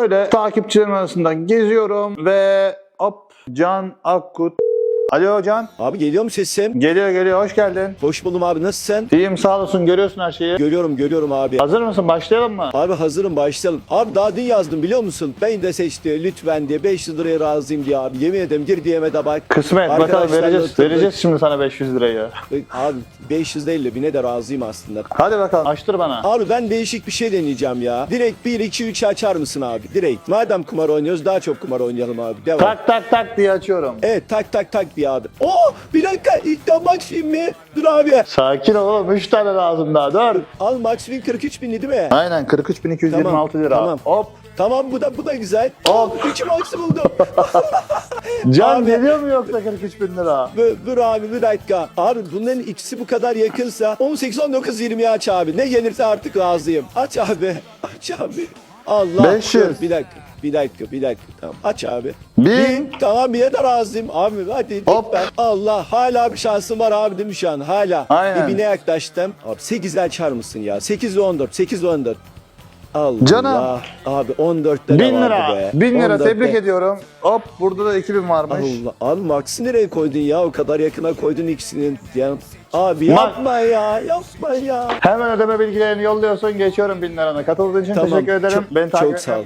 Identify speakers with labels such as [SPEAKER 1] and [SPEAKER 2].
[SPEAKER 1] Şöyle takipçilerim arasından geziyorum ve hop Can Akkut. Alo Can.
[SPEAKER 2] Abi geliyor mu sesim?
[SPEAKER 1] Geliyor geliyor hoş geldin.
[SPEAKER 2] Hoş buldum abi nasılsın?
[SPEAKER 1] İyiyim sağ olasın görüyorsun her şeyi.
[SPEAKER 2] Görüyorum görüyorum abi.
[SPEAKER 1] Hazır mısın başlayalım mı?
[SPEAKER 2] Abi hazırım başlayalım. Abi daha dün yazdım biliyor musun? Beni de seçti lütfen diye 500 liraya razıyım diye abi. Yemin ederim gir DM'e de bak.
[SPEAKER 1] Kısmet bakalım vereceğiz.
[SPEAKER 2] oturduk.
[SPEAKER 1] Vereceğiz şimdi sana 500 lirayı.
[SPEAKER 2] Abi 500 değil de bine de razıyım aslında.
[SPEAKER 1] Hadi bakalım açtır bana.
[SPEAKER 2] Abi ben değişik bir şey deneyeceğim ya. Direkt 1 2 3 açar mısın abi? Direkt. Madem kumar oynuyoruz daha çok kumar oynayalım abi. Devam.
[SPEAKER 1] Tak tak tak diye açıyorum.
[SPEAKER 2] Evet tak tak tak bir abi. Oo bir dakika iddia maksimum mi? Dur abi.
[SPEAKER 1] Sakin ol oğlum 3 tane lazım daha dur.
[SPEAKER 2] Al maksimum 43 bin değil mi?
[SPEAKER 1] Aynen 43.226 lira.
[SPEAKER 2] Tamam.
[SPEAKER 1] Hop.
[SPEAKER 2] Tamam bu da bu da güzel.
[SPEAKER 1] Hop.
[SPEAKER 2] İki maksimum buldum.
[SPEAKER 1] Can
[SPEAKER 2] Abi-
[SPEAKER 1] geliyor mu yoksa 43 bin lira?
[SPEAKER 2] Dur, dur abi bir dakika. Abi bunların ikisi bu kadar yakınsa 18, 19, 20'yi aç abi. Ne gelirse artık razıyım. Aç abi. Aç abi. Allah.
[SPEAKER 1] 500.
[SPEAKER 2] Dur, bir dakika. Bir dakika, bir dakika. Tamam. Aç abi.
[SPEAKER 1] Bin.
[SPEAKER 2] Tamam bir de razıyım. Abi hadi
[SPEAKER 1] Hop.
[SPEAKER 2] lütfen. Allah hala bir şansım var abi değil mi şu an? Hala.
[SPEAKER 1] Aynen.
[SPEAKER 2] Bir bine yaklaştım. Abi 8'e açar mısın ya? 8 ve 14. 8 ve 14. Allah.
[SPEAKER 1] Canım.
[SPEAKER 2] Abi 14'te
[SPEAKER 1] 1000
[SPEAKER 2] de vardı
[SPEAKER 1] lira.
[SPEAKER 2] be.
[SPEAKER 1] 1000 lira
[SPEAKER 2] 14'te.
[SPEAKER 1] tebrik ediyorum. Hop burada da 2000 varmış.
[SPEAKER 2] Allah. Abi Max'i nereye koydun ya? O kadar yakına koydun ikisinin. Ya, abi
[SPEAKER 1] Max-
[SPEAKER 2] yapma ya. Yapma ya.
[SPEAKER 1] Hemen ödeme bilgilerini yolluyorsun. Geçiyorum 1000 liranı. Katıldığın için
[SPEAKER 2] Tamam,
[SPEAKER 1] teşekkür ederim.
[SPEAKER 2] çok-
[SPEAKER 1] Beni takip
[SPEAKER 2] çok sağ ol.